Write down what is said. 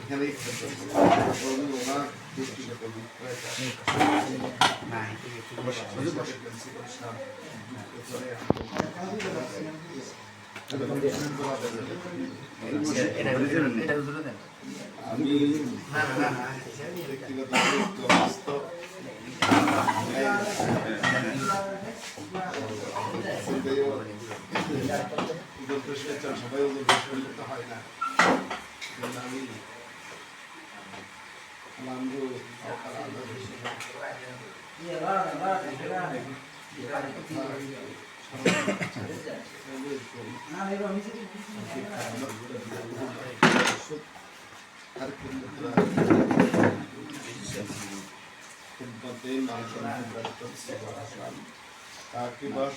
এখানে ওরা ব্যক্তিগত বিক্রয়টা আমি ব্যক্তিগত হস্ত সবাই বিস্ফোরিত হয় না তাকে বাস